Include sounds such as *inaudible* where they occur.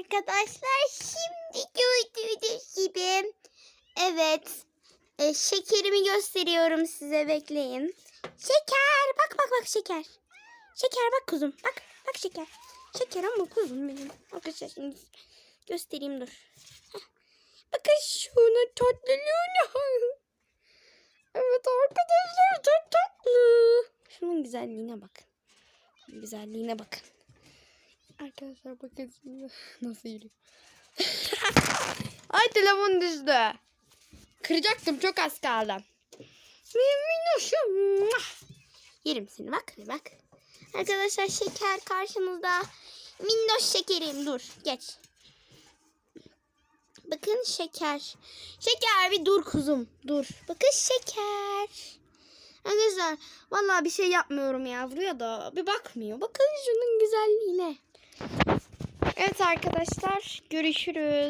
arkadaşlar. Şimdi gördüğünüz gibi. Evet. E, şekerimi gösteriyorum size bekleyin. Şeker. Bak bak bak şeker. Şeker bak kuzum. Bak bak şeker. Şeker ama kuzum benim. Arkadaşlar şimdi göstereyim dur. Heh. Bakın şuna tatlılığına. Evet arkadaşlar çok tatlı. Şunun güzelliğine bakın. Güzelliğine bakın. Arkadaşlar bakın şimdi *laughs* nasıl yürüyor. *laughs* Ay telefon düştü. Kıracaktım çok az kaldı. Minnoşum. Yerim seni bak bak. Arkadaşlar şeker karşınızda. Minnoş şekerim dur geç. Bakın şeker. Şeker bir dur kuzum dur. Bakın şeker. Arkadaşlar vallahi bir şey yapmıyorum ya vuruyor da bir bakmıyor. Bakın şunun güzelliğine. Arkadaşlar görüşürüz.